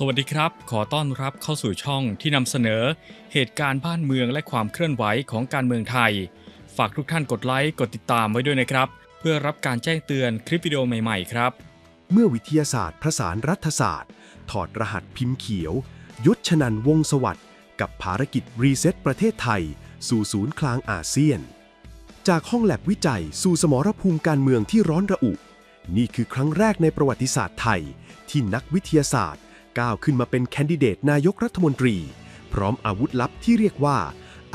สวัสดีครับ ขอต้อนรับเข้าสู่ช่องที่นำเสนอ เหตุการณ์บ้านเมืองและความเคลื่อนไหวของการเมืองไทย ฝากทุกท่านกดไลค์ กดติดตามไว้ด้วยนะครับ เพื่อรับการแจ้งเตือนคลิปวิดีโอใหม่ๆครับ เมื่อวิทยาศาสตร์ผสานรัฐศาสตร์ ถอดรหัสพิมพ์เขียว ยศชนันวงศ์สวัสดิ์กับภารกิจรีเซ็ตประเทศไทย สู่ศูนย์กลางอาเซียน จากห้องแลบวิจัยสู่สมรภูมิการเมืองที่ร้อนระอุ นี่คือครั้งแรกในประวัติศาสตร์ไทย ที่นักวิทยาศาสตร์ ก้าวขึ้นมาเป็นแคนดิเดตนายกรัฐมนตรี พร้อมอาวุธลับที่เรียกว่า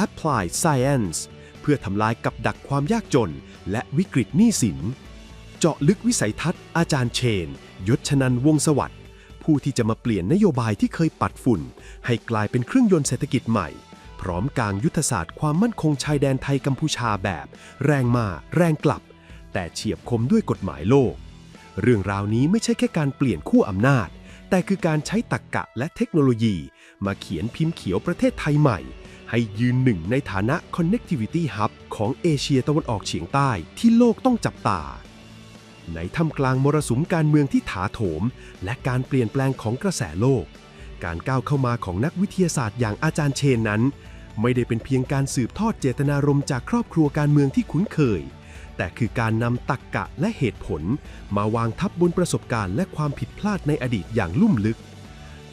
Applied Science เพื่อทำลายกับดักความยากจน และวิกฤตหนี้สิน เจาะลึกวิสัยทัศน์อาจารย์เชน ยศชนันวงศ์สวัสดิ์ผู้ที่จะมาเปลี่ยนนโยบายที่เคยปัดฝุ่น ให้กลายเป็นเครื่องยนต์เศรษฐกิจใหม่ พร้อมกางยุทธศาสตร์ความมั่นคงชายแดนไทยกัมพูชาแบบ แรงมา แรงกลับ แต่เฉียบคมด้วยกฎหมายโลก เรื่องราวนี้ไม่ใช่แค่การเปลี่ยนขั้วอำนาจ แต่คือการใช้ตรรกกะและเทคโนโลยี มาเขียนพิมพ์เขียวประเทศไทยใหม่ ให้ยืนหนึ่งในฐานะ Connectivity Hub ของเอเชียตะวันออกเฉียงใต้ที่โลกต้องจับตา ในท่ามกลางมรสุมการเมืองที่ถาโถม และการเปลี่ยนแปลงของกระแสโลก การก้าวเข้ามาของนักวิทยาศาสตร์อย่างอาจารย์เชนนั้น ไม่ได้เป็นเพียงการสืบทอดเจตนารมณ์จากครอบครัวการเมืองที่คุ้นเคย แต่คือการนำตรกกะและเหตุผล มาวางทับบนประสบการณ์และความผิดพลาดในอดีตอย่างลุ่มลึก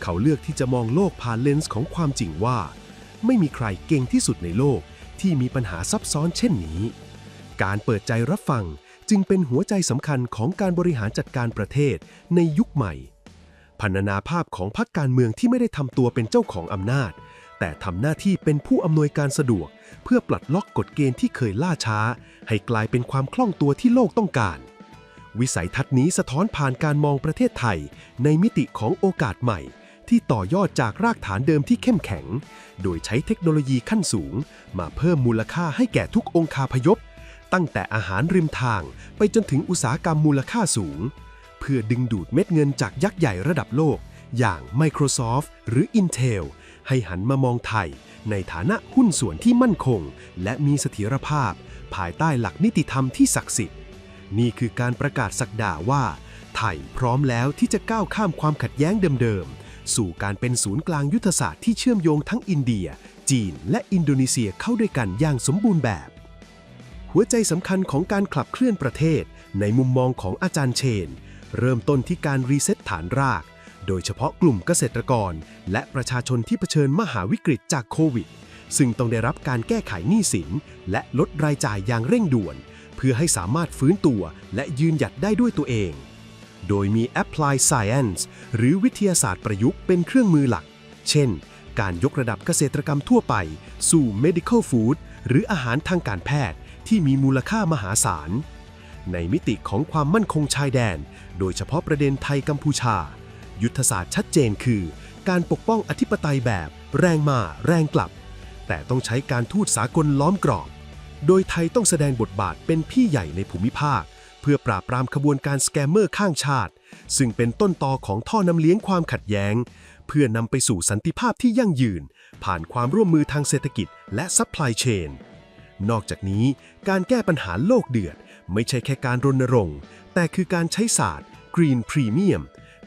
เขาเลือกที่จะมองโลกผ่านเลนส์ของความจริงว่า ไม่มีใครเก่งที่สุดในโลกที่มีปัญหาซับซ้อนเช่นนี้ การเปิดใจรับฟังจึงเป็นหัวใจสำคัญของการบริหารจัดการประเทศในยุคใหม่พันนาภาพของพรรคการเมืองที่ไม่ได้ทำตัวเป็นเจ้าของอำนาจ แต่ทำหน้าที่เป็นผู้อำนวยการสะดวก เพื่อปลดล็อกกฎเกณฑ์ที่เคยล่าช้า ให้กลายเป็นความคล่องตัวที่โลกต้องการ วิสัยทัศน์นี้สะท้อนผ่านการมองประเทศไทย ในมิติของโอกาสใหม่ ที่ต่อยอดจากรากฐานเดิมที่เข้มแข็ง โดยใช้เทคโนโลยีขั้นสูง มาเพิ่มมูลค่าให้แก่ทุกองคาพยพ ตั้งแต่อาหารริมทาง ไปจนถึงอุตสาหกรรมมูลค่าสูง เพื่อดึงดูดเม็ดเงินจากยักษ์ใหญ่ระดับโลก อย่าง Microsoft หรือ Intel ให้หันมามองไทย ในฐานะหุ้นส่วนที่มั่นคง และมีเสถียรภาพ ภายใต้หลักนิติธรรมที่ศักดิ์สิทธิ์ นี่คือการประกาศสักดาว่า ไทยพร้อมแล้วที่จะก้าวข้ามความขัดแย้งเดิมๆ สู่การเป็นศูนย์กลางยุทธศาสตร์ที่เชื่อมโยงทั้งอินเดีย จีน และอินโดนีเซียเข้าด้วยกันอย่างสมบูรณ์แบบ หัวใจสำคัญของการขับเคลื่อนประเทศ ในมุมมองของอาจารย์เชน เริ่มต้นที่การรีเซ็ตฐานราก โดยเฉพาะกลุ่มเกษตรกร และประชาชนที่เผชิญมหาวิกฤตจากโควิด ซึ่งต้องได้รับการแก้ไขหนี้สิน และลดรายจ่ายอย่างเร่งด่วน เพื่อให้สามารถฟื้นตัวและยืนหยัดได้ด้วยตัวเอง โดยมี Applied Science หรือวิทยาศาสตร์ประยุกต์เป็นเครื่องมือหลัก เช่น การยกระดับเกษตรกรรมทั่วไป สู่ Medical Food หรืออาหารทางการแพทย์ที่มีมูลค่ามหาศาล ในมิติของความมั่นคงชายแดน โดยเฉพาะประเด็นไทยกัมพูชา ยุทธศาสตร์ชัดเจนคือ การปกป้องอธิปไตยแบบ แรงมา แรงกลับ แต่ต้องใช้การทูตสากลล้อมกรอบ โดยไทยต้องแสดงบทบาทเป็นพี่ใหญ่ในภูมิภาค เพื่อปราบปรามขบวนการสแกมเมอร์ข้างชาติ ซึ่งเป็นต้นตอของท่อนำเลี้ยงความขัดแย้ง เพื่อนำไปสู่สันติภาพที่ยั่งยืน ผ่านความร่วมมือทางเศรษฐกิจ และซัพพลายเชนนอกจากนี้การแก้ปัญหาโลกเดือด ไม่ใช่แค่การรณรงค์ แต่คือการใช้ศาสตร์ Green Premium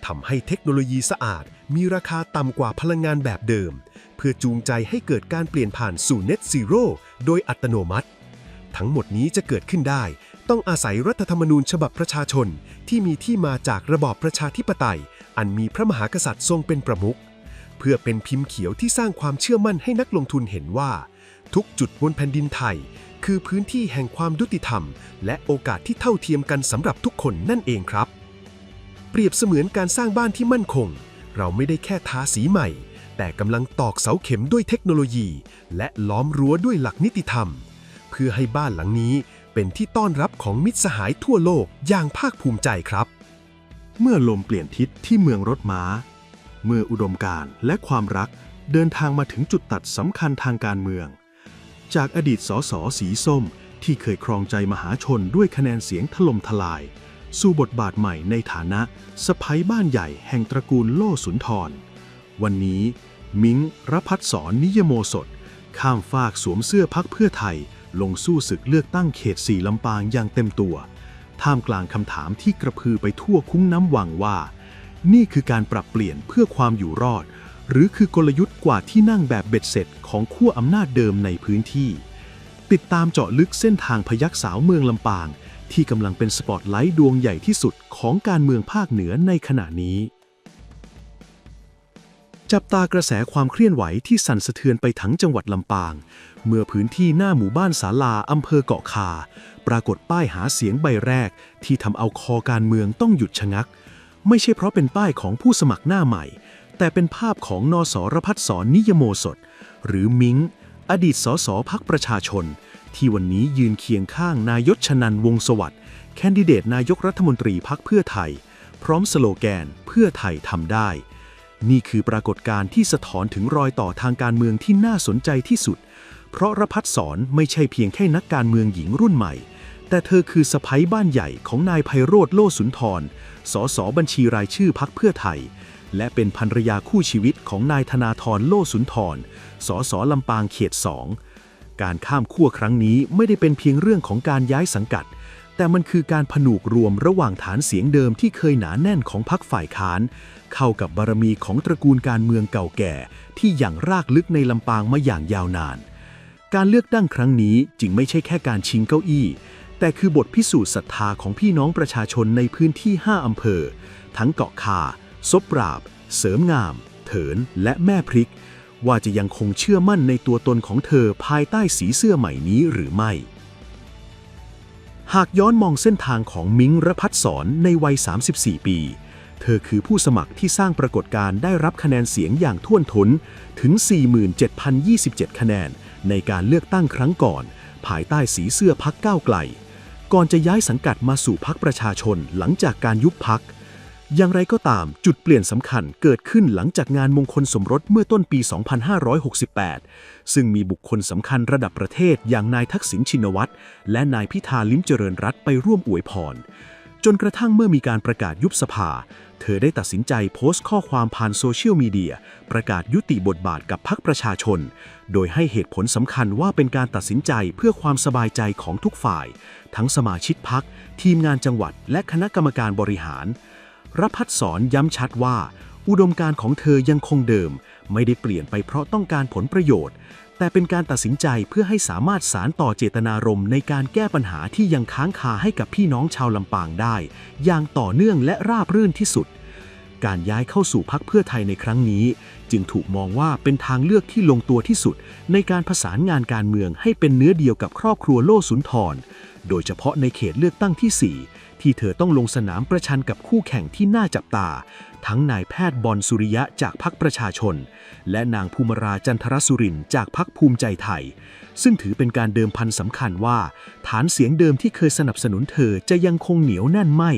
ทำให้เทคโนโลยีสะอาด มีราคาต่ำกว่าพลังงานแบบเดิม เพื่อจูงใจให้เกิดการเปลี่ยนผ่านสู่ Net Zero โดยอัตโนมัติ ทั้งหมดนี้จะเกิดขึ้นได้ ต้องอาศัยรัฐธรรมนูญฉบับประชาชน ที่มีที่มาจากระบอบประชาธิปไตย อันมีพระมหากษัตริย์ทรงเป็นประมุขเพื่อเป็นพิมพ์เขียวที่สร้างความเชื่อมั่นให้นักลงทุนเห็นว่า ทุกจุดบนแผ่นดินไทย คือพื้นที่แห่งความยุติธรรม และโอกาสที่เท่าเทียมกันสำหรับทุกคนนั่นเองครับ เปรียบเสมือนการสร้างบ้านที่มั่นคง เราไม่ได้แค่ทาสีใหม่ แต่กำลังตอกเสาเข็มด้วยเทคโนโลยี และล้อมรั้วด้วยหลักนิติธรรม เพื่อให้บ้านหลังนี้เป็นที่ต้อนรับของมิตรสหายทั่วโลกอย่างภาคภูมิใจครับ เมื่อลมเปลี่ยนทิศที่เมืองรถม้า เมื่ออุดมการณ์และความรักเดินทางมาถึงจุดตัดสำคัญทางการเมือง จากอดีตสสสีส้ม ที่เคยครองใจมหาชนด้วยคะแนนเสียงถล่มทลาย สู่บทบาทใหม่ในฐานะสะพ้ยบ้านใหญ่แห่งตระกูลโล่สุนทร วันนี้มิ้งรพัฒสอนนิยโมสด ข้ามฟากสวมเสื้อพักเพื่อไทย ลงสู้ศึกเลือกตั้งเขตสี่ลำปางอย่างเต็มตัว ท่ามกลางคำถามที่กระพือไปทั่วคุ้งน้ำวังว่า นี่คือการปรับเปลี่ยนเพื่อความอยู่รอด หรือคือกลยุทธ์กว่าที่นั่งแบบเบ็ดเสร็จของขั้วอำนาจเดิมในพื้นที่ ติดตามเจาะลึกเส้นทางพยักสาวเมืองลำปาง ที่กำลังเป็นสปอตไลท์ดวงใหญ่ที่สุดของการเมืองภาคเหนือในขณะนี้ จับตากระแสความเคลื่อนไหวที่สั่นสะเทือนไปทั้งจังหวัดลำปาง เมื่อพื้นที่หน้าหมู่บ้านศาลาอำเภอเกาะคา ปรากฏป้ายหาเสียงใบแรก ที่ทำเอาคอการเมืองต้องหยุดชะงัก ไม่ใช่เพราะเป็นป้ายของผู้สมัครหน้าใหม่ แต่เป็นภาพของนสรพัฒสอนนิยโมสด หรือมิงอดีตสสพักประชาชน ที่วันนี้ยืนเคียงข้างนายศชนันวงศ์สวัสด์แคนดิเดตนายกรัฐมนตรีพักเพื่อไทย พร้อมสโลแกนเพื่อไทยทำได้ นี่คือปรากฏการณ์ที่สะท้อนถึงรอยต่อทางการเมืองที่น่าสนใจที่สุด เพราะรพัฒสอนไม่ใช่เพียงแค่นักการเมืองหญิงรุ่นใหม่ แต่เธอคือสะพ้ยบ้านใหญ่ของนายไพโรธโลสุนทร สสบัญชีรายชื่อพักเพื่อไทย และเป็นภรรยาคู่ชีวิตของนายธนาธรโลสุนทร สสลำปางเขตสอง การข้ามขั้วครั้งนี้ไม่ได้เป็นเพียงเรื่องของการย้ายสังกัด แต่มันคือการผนวกรวมระหว่างฐานเสียงเดิมที่เคยหนาแน่นของพรรคฝ่ายค้าน เข้ากับบารมีของตระกูลการเมืองเก่าแก่ ที่อย่างรากลึกในลำปางมาอย่างยาวนาน การเลือกตั้งครั้งนี้จึงไม่ใช่แค่การชิงเก้าอี้ แต่คือบทพิสูจน์ศรัทธาของพี่น้องประชาชนในพื้นที่ 5 อำเภอ ทั้งเกาะคาซบปราบ เสริมงาม เถินและแม่พริก ว่าจะยังคงเชื่อมั่นในตัวตนของเธอภายใต้สีเสื้อใหม่นี้หรือไม่ หากย้อนมองเส้นทางของมิ้งระพัฒสอนในวัย 34 ปี เธอคือผู้สมัครที่สร้างปรากฏการณ์ได้รับคะแนนเสียงอย่างท่วมท้นถึง 47,027 คะแนน ในการเลือกตั้งครั้งก่อน ภายใต้สีเสื้อพักก้าวไกล ก่อนจะย้ายสังกัดมาสู่พักประชาชนหลังจากการยุบพัก อย่างไรก็ตามจุดเปลี่ยนสำคัญเกิดขึ้นหลังจากงานมงคลสมรสเมื่อต้นปี 2568 ซึ่งมีบุคคลสำคัญระดับประเทศอย่างนายทักษิณชินวัตรและนายพิธาลิ้มเจริญรัตไปร่วมอวยพร จนกระทั่งเมื่อมีการประกาศยุบสภา เธอได้ตัดสินใจโพสต์ข้อความผ่านโซเชียลมีเดีย ประกาศยุติบทบาทกับพักประชาชน โดยให้เหตุผลสำคัญว่าเป็นการตัดสินใจเพื่อความสบายใจของทุกฝ่าย ทั้งสมาชิกพักทีมงานจังหวัด และคณะกรรมการบริหาร รพัฒสอนย้ำชัดว่า อุดมการของเธอยังคงเดิม ไม่ได้เปลี่ยนไปเพราะต้องการผลประโยชน์ แต่เป็นการตัดสินใจเพื่อให้สามารถสารต่อเจตนารมณ์ในการแก้ปัญหาที่ยังค้างคาให้กับพี่น้องชาวลำปางได้ อย่างต่อเนื่องและราบรื่นที่สุด การย้ายเข้าสู่พักเพื่อไทยในครั้งนี้ จึงถูกมองว่าเป็นทางเลือกที่ลงตัวที่สุด ในการผสานงานการเมืองให้เป็นเนื้อเดียวกับครอบครัวโลสุนทรโดยเฉพาะในเขตเลือกตั้งที่ 4 ที่เธอต้องลงสนามประชันกับคู่แข่งที่น่าจับตา ทั้งนายแพทย์บอลสุริยะจากพักประชาชน และนางภูมิราจันทรสุรินทร์จากพักภูมิใจไทย ซึ่งถือเป็นการเดิมพันสำคัญว่า ฐานเสียงเดิมที่เคยสนับสนุนเธอจะยังคงเหนียวแน่นไม่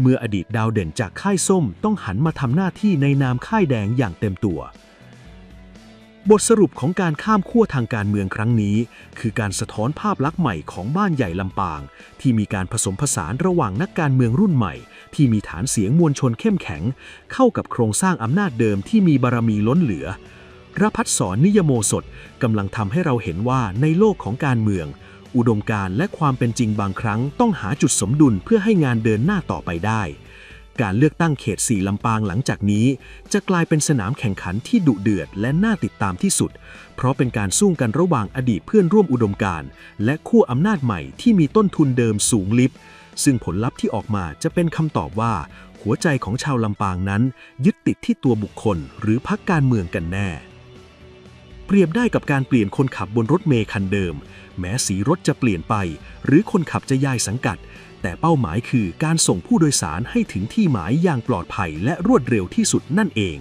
เมื่ออดีตดาวเด่นจากค่ายส้มต้องหันมาทำหน้าที่ในนามค่ายแดงอย่างเต็มตัว บทสรุปของการข้ามขั้วทางการเมืองครั้งนี้ คือการสะท้อนภาพลักษณ์ใหม่ของบ้านใหญ่ลำปาง ที่มีการผสมผสานระหว่างนักการเมืองรุ่นใหม่ ที่มีฐานเสียงมวลชนเข้มแข็ง เข้ากับโครงสร้างอำนาจเดิมที่มีบารมีล้นเหลือรพัฒสอนนิยโมสดกำลังทำให้เราเห็นว่าในโลกของการเมือง อุดมการและความเป็นจริงบางครั้งต้องหาจุดสมดุลเพื่อให้งานเดินหน้าต่อไปได้ การเลือกตั้งเขต4ลำปางหลังจากนี้ จะกลายเป็นสนามแข่งขันที่ดุเดือดและน่าติดตามที่สุด เพราะเป็นการสู้กันระหว่างอดีตเพื่อนร่วมอุดมการณ์และคู่อำนาจใหม่ที่มีต้นทุนเดิมสูงลิบ ซึ่งผลลัพธ์ที่ออกมาจะเป็นคำตอบว่า หัวใจของชาวลำปางนั้น ยึดติดที่ตัวบุคคลหรือพักการเมืองกันแน่ เปรียบได้กับการเปลี่ยนคนขับบนรถเมล์คันเดิม แม้สีรถจะเปลี่ยนไป หรือคนขับจะย้ายสังกัด แต่เป้าหมายคือการส่งผู้โดยสารให้ถึงที่หมายอย่างปลอดภัยและรวดเร็วที่สุดนั่นเอง